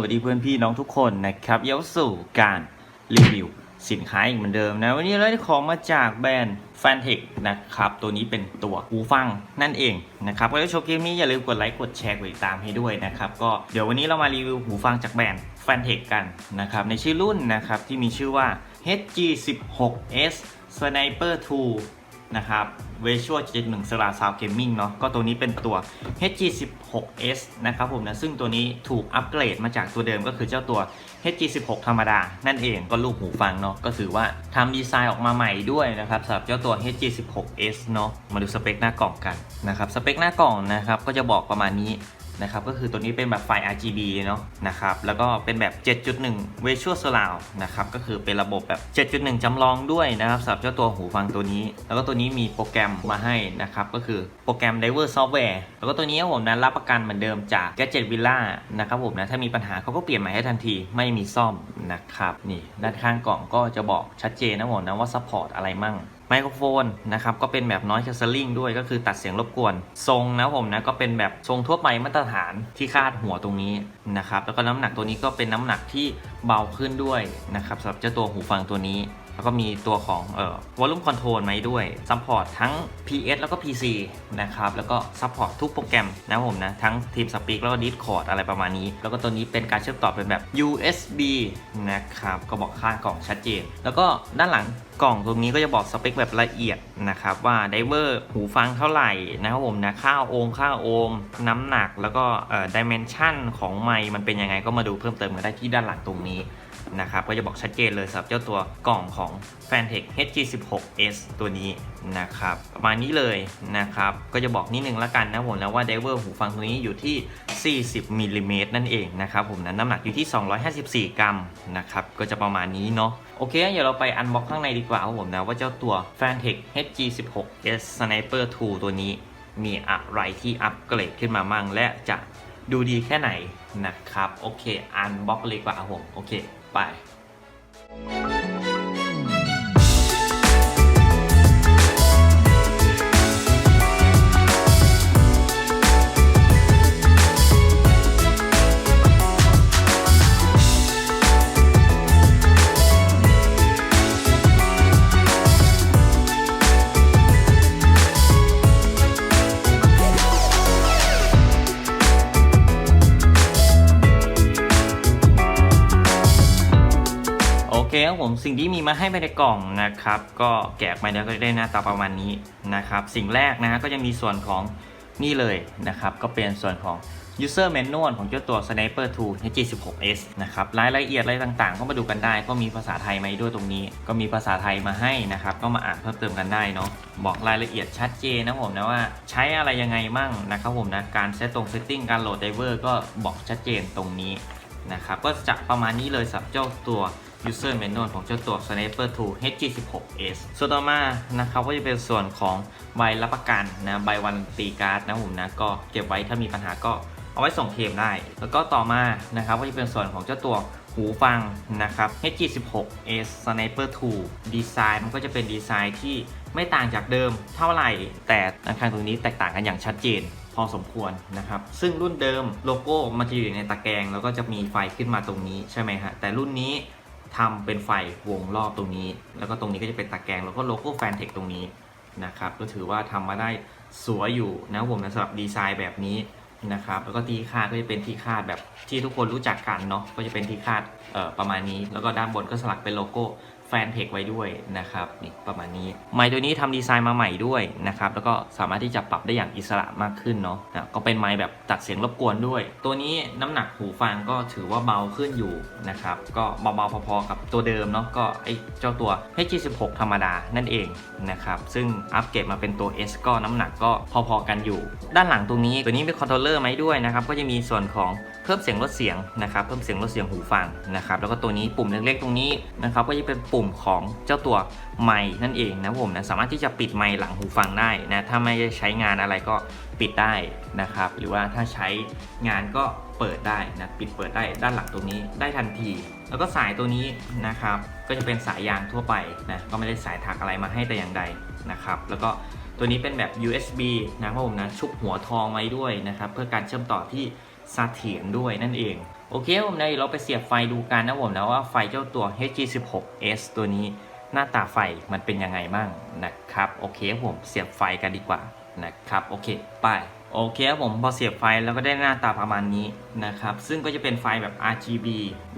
วัสดีเพื่อนพี่น้องทุกคนนะครับเย้าสู่การรีวิวสินค้าอีกเหมือนเดิมนะ วันนี้เราได้ของมาจากแบรนด์ f a n t e c h นะครับ ตัวนี้เป็นตัวหูฟังนั่นเองนะครับก็ได้ชมคลิปนี้อย่าลืมกดไลค์กดแชร์กดติดตามให้ด้วยนะครับ ก็เดี๋ยววันนี้เรามารีวิวหูฟังจากแบรนด์ f a n t e c h กันนะครับ ในชื่อรุ่นนะครับที่มีชื่อว่า HG16S Sniper 2 นะครับ Visual 71 s l a Sound Gaming เนาะก็ตัวนี้เป็นตัว HG16S นะครับผมนะซึ่งตัวนี้ถูกอัปเกรดมาจากตัวเดิมก็คือเจ้าตัว HG16 ธรรมดา นั่นเองก็ลูกหูฟังเนาะก็ถือว่าทำดีไซน์ออกมาใหม่ด้วยนะครับสำหรับเจ้าตัว HG16S เนาะมาดูสเปคหน้ากล่องกันนะครับสเปคหน้ากล่องนะครับก็จะบอกประมาณนี้ นะครับก็คือตัวนี้เป็นแบบไฟ RGB เนาะนะครับแล้วก็เป็นแบบ 7.1 Visual Surround นะครับก็คือเป็นระบบแบบ 7.1 จำลองด้วยนะครับสำหรับเจ้าตัวหูฟังตัวนี้ แล้วก็ตัวนี้มีโปรแกรมมาให้นะครับก็คือโปรแกรม Diver Software แล้วก็ตัวนี้ผมนั้นรับประกันเหมือนเดิมจาก Gadget Villa นะครับผมนะถ้ามีปัญหาเขาก็เปลี่ยนใหม่ให้ทันทีไม่มีซ่อมนะครับนี่ด้านข้างกล่องก็จะบอกชัดเจนนะผมนะว่า support อะไรมั่ง มโครโฟนนะครับก็เป็นแบบน้อยแคสเซลลิงด้วยก็คือตัดเสียงรบกวน ทรงนะผมนะก็เป็นแบบทรงทั่วไปมาตรฐานที่คาดหัวตรงนี้นะครับแล้วก็น้ำหนักตัวนี้ก็เป็นน้ำหนักที่เบาขึ้นด้วยนะครับสำหรับเจ้าตัวหูฟังตัวนี้ แล้วก็มีตัวของเอ่อวอลลุ่มคอนโทรลมาให้ด้วยซัพพอร์ตทั้ง PS แล้วก็ PC นะครับ แล้วก็ซัพพอร์ตทุกโปรแกรมนะผมนะ ทั้งทีมสปีกแล้วก็ Discord อะไรประมาณนี้ แล้วก็ตัวนี้เป็นการเชื่อมต่อเป็นแบบ USB นะครับ ก็บอกข้างกล่องชัดเจน แล้วก็ด้านหลังกล่องตรงนี้ก็จะบอกสเปคแบบละเอียดนะครับว่าไดเวอร์หูฟังเท่าไหร่นะครับผมนะค่าโอห์มค่าโอห์มน้ำหนักแล้วก็เอ่อดิเมนชันของไมค์มันเป็นยังไงก็มาดูเพิ่มเติมกันได้ที่ด้านหลังตรงนี้ นะครับ ก็จะบอกชัดเจนเลยสำหรับเจ้าตัวกล่องของ f a n t e c h HG16S ตัวนี้นะครับ ประมาณนี้เลยนะครับ ก็จะบอกนิดนึงละกันนะผมนะว่าไดเวอร์หูฟังตัวนี้อยู่ที่ 40มิลลิเมตรนั่นเองนะครับผมนะน้ำหนักอยู่ที่ 254 กรัมนะครับก็จะประมาณนี้เนาะโอเคเดี๋ยวเราไปอันบ็อกข้างในดีกว่าครับผมนะว่าเจ้าตัว f a n t e c h HG16S Sniper 2 ตัวนี้มีอะไรที่อัปเกรดขึ้นมามั่งและจะดูดีแค่ไหนนะครับ โอเคอันบ็อกเลยกว่าผมโอเค ไป ครับผมสิ่งที่มีมาให้ภายในกล่องนะครับ ก็แกะไปแล้วก็ได้หน้าตาประมาณนี้นะครับ สิ่งแรกนะฮะก็จะมีส่วนของนี่เลยนะครับ ก็เป็นส่วนของ user manual ของเจ้าตัว sniper 2 HG16S นะครับรายละเอียดอะไรต่างๆ ก็มาดูกันได้ ก็มีภาษาไทยมาให้ด้วยตรงนี้ ก็มีภาษาไทยมาให้นะครับ ก็มาอ่านเพิ่มเติมกันได้เนาะบอกรายละเอียดชัดเจนนะผมนะว่าใช้อะไรยังไงมั่งนะครับผมนะการเซตตรงเซตติ้งการโหลดไดเวอร์ก็บอกชัดเจนตรงนี้นะครับก็จะประมาณนี้เลยสำหรับเจ้าตัว user manual ของเจ้าตัว Sniper 2 HG16S ส่วนต่อมานะครับก็จะเป็นส่วนของใบรับประกันนะใบวันตีการ์ดนะผมนะก็เก็บไว้ถ้ามีปัญหาก็เอาไว้ส่งเคลมได้ แล้วก็ต่อมานะครับก็จะเป็นส่วนของเจ้าตัวหูฟังนะครับ HG16S Sniper 2 ดีไซน์มันก็จะเป็นดีไซน์ที่ไม่ต่างจากเดิมเท่าไหร่ แต่ด้านข้างตรงนี้แตกต่างกันอย่างชัดเจนพอสมควรนะครับ ซึ่งรุ่นเดิมโลโก้มันจะอยู่ในตะแกรงแล้วก็จะมีไฟขึ้นมาตรงนี้ใช่ไหมฮะ แต่รุ่นนี้ ทำเป็นไฟวงรอบตรงนี้ แล้วก็ตรงนี้ก็จะเป็นตะแกรงแล้วก็โลโก้แฟนเทคตรงนี้นะครับก็ถือว่าทำมาได้สวยอยู่นะผมนะสำหรับดีไซน์แบบนี้นะครับแล้วก็ที่คาดก็จะเป็นที่คาดแบบที่ทุกคนรู้จักกันเนาะก็จะเป็นที่คาดประมาณนี้ แล้วก็ด้านบนก็สลักเป็นโลโก้ นเทคไว้ด้วยนะครับนี่ประมาณนี้ไมค์ตัวนี้ทำดีไซน์มาใหม่ด้วยนะครับแล้วก็สามารถที่จะปรับได้อย่างอิสระมากขึ้นเนาะนะก็เป็นไมค์แบบตัดเสียงรบกวนด้วย ตัวนี้น้ำหนักหูฟังก็ถือว่าเบาขึ้นอยู่นะครับก็เบาๆพอๆกับตัวเดิมเนาะก็ไอเจ้าตัว H16 ธรรมดานั่นเองนะครับซึ่งอัปเกรดมาเป็นตัว S ก็น้ำหนักก็พอๆกันอยู่ ด้านหลังตรงนี้ตัวนี้เป็นคอนโทรลเลอร์ไหมด้วยนะครับก็จะมีส่วนของเพิ่มเสียงลดเสียงนะครับเพิ่มเสียงลดเสียงหูฟังนะครับแล้วก็ตัวนี้ปุ่มเล็กๆตรงนี้นะครับก็จะเป็นปุ่มของเจ้าตัวไมค์นั่นเองนะผมนะสามารถที่จะปิดไมค์หลังหูฟังได้นะถ้าไม่ได้ใช้งานอะไรก็ปิดได้นะครับหรือว่าถ้าใช้งานก็เปิดได้นะปิดเปิดได้ด้านหลังตรงนี้ได้ทันที แล้วก็สายตัวนี้นะครับก็จะเป็นสายยางทั่วไปนะก็ไม่ได้สายถักอะไรมาให้แต่อย่างใดนะครับแล้วก็ตัวนี้เป็นแบบ USB นะครับผมนะชุบหัวทองไว้ด้วยนะครับเพื่อการเชื่อมต่อที่ สถียรด้วยนั่นเอง โอเคผมนะเดี๋ยเราไปเสียบไฟดูกันนะผมนะว่าไฟเจ้าตัว HG16S ตัวนี้หน้าตาไฟมันเป็นยังไงบ้างนะครับ โอเคผมเสียบไฟกันดีกว่านะครับ โอเค ไป โอเคครับผมพอเสียบไฟแล้วก็ได้หน้าตาประมาณนี้นะครับ ซึ่งก็จะเป็นไฟแบบ RGB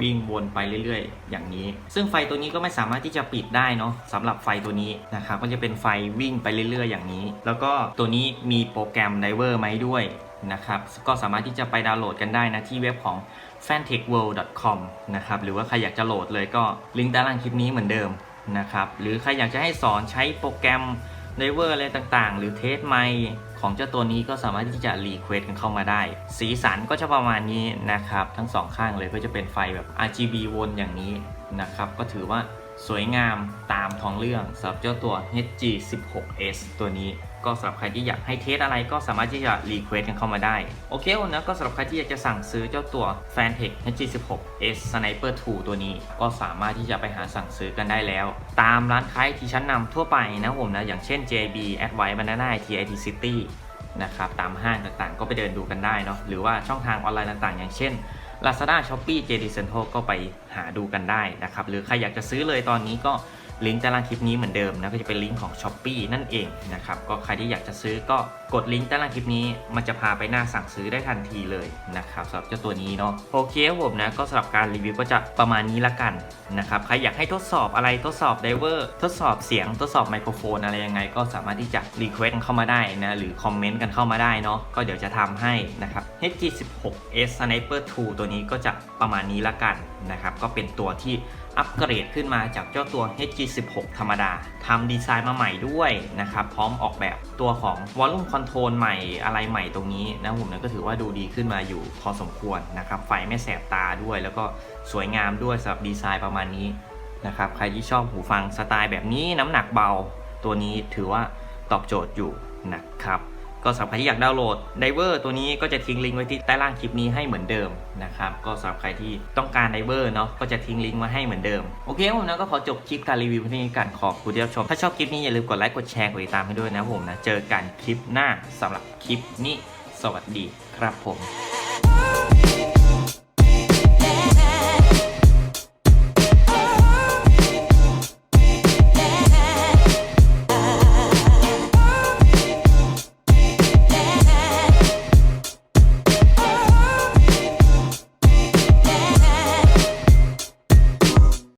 วิ่งวนไปเรื่อยๆ อย่างนี้ ซึ่งไฟตัวนี้ก็ไม่สามารถที่จะปิดได้เนาะสำหรับไฟตัวนี้นะครับ ก็จะเป็นไฟวิ่งไปเรื่อยๆ อย่างนี้ แล้วก็ตัวนี้มีโปรแกรมไดเวอร์ไหมด้วย นะครับ ก็สามารถที่จะไปดาวน์โหลดกันได้นะที่เว็บของ fantechworld.com นะครับ หรือว่าใครอยากจะโหลดเลยก็ลิงก์ด้านล่างคลิปนี้เหมือนเดิมนะครับ หรือใครอยากจะให้สอนใช้โปรแกรมไดเวอร์อะไรต่างๆ หรือเทสไมของเจ้าตัวนี้ก็สามารถที่จะรีเควสกันเข้ามาได้ สีสันก็จะประมาณนี้นะครับ ทั้งสองข้างเลยก็จะเป็นไฟแบบ RGB วนอย่างนี้นะครับ ก็ถือว่าสวยงามตามท้องเรื่องสำหรับเจ้าตัว HG16S ตัวนี้ ก็สำหรับใครที่อยากให้เทสอะไรก็สามารถที่จะรีเควสกันเข้ามาได้ โอเคผมนะก็สำหรับใครที่อยากจะสั่งซื้อเจ้าตัว Fantech HG16S Sniper 2 ตัวนี้ ก็สามารถที่จะไปหาสั่งซื้อกันได้แล้ว ตามร้านค้าที่ชั้นนำทั่วไปนะผมนะ อย่างเช่น JB Advice Banana TIT City นะครับตามห้างต่างๆ ก็ไปเดินดูกันได้เนาะหรือว่าช่องทางออนไลน์ต่างๆ อย่างเช่น Lazada Shopee JD Central ก็ไปหาดูกันได้นะครับหรือใครอยากจะซื้อเลยตอนนี้ก็ ลิงก์ใต้ล่างคลิปนี้เหมือนเดิมนะก็จะเป็นลิงก์ของ s h อ p e e นั่นเองนะครับก็ใครที่อยากจะซื้อก็กดลิงก์ใต้ล่างคลิปนี้ มันจะพาไปหน้าสั่งซื้อได้ทันทีเลยนะครับสำหรับเจ้าตัวนี้เนาะโอเคครับผมนะก็สำหรับการรีวิวก็จะประมาณนี้ละกันนะครับใครอยากให้ทดสอบอะไรทดสอบไดเวอร์ทดสอบเสียงทดสอบไมโครโฟนอะไรยังไง ก็สามารถที่จะรีเควสกันเข้ามาได้นะหรือคอมเมนต์กันเข้ามาได้เนาะก็เดี๋ยวจะทำให้นะครับ HG16S Sniper 2 ตัวนี้ก็จะประมาณนี้ละกันนะครับก็เป็นตัวที่ อัปเกรดขึ้นมาจากเจ้าตัว HG16 ธรรมดาทำดีไซน์มาใหม่ด้วยนะครับ พร้อมออกแบบตัวของ Volume Control ใหม่อะไรใหม่ตรงนี้นะผมนะก็ถือว่าดูดีขึ้นมาอยู่พอสมควรนะครับ ไฟไม่แสบตาด้วย แล้วก็สวยงามด้วยสำหรับดีไซน์ประมาณนี้นะครับ ใครที่ชอบหูฟังสไตล์แบบนี้น้ำหนักเบา ตัวนี้ถือว่าตอบโจทย์อยู่นะครับ ก็สำหรับใครที่อยากดาวน์โหลดไดเวอร์ตัวนี้ก็จะทิ้งลิงก์ไว้ที่ใต้ล่างคลิปนี้ให้เหมือนเดิมนะครับก็สำหรับใครที่ต้องการไดเวอร์เนาะก็จะทิ้งลิงก์มาให้เหมือนเดิมโอเคผมนะก็ขอจบคลิปการรีวิวนี้กันขอบคุณที่รับชมถ้าชอบคลิปนี้อย่าลืมกดไลค์กดแชร์กดติดตามให้ด้วยนะผมนะเจอกันคลิปหน้าสำหรับคลิปนี้ สวัสดีครับผม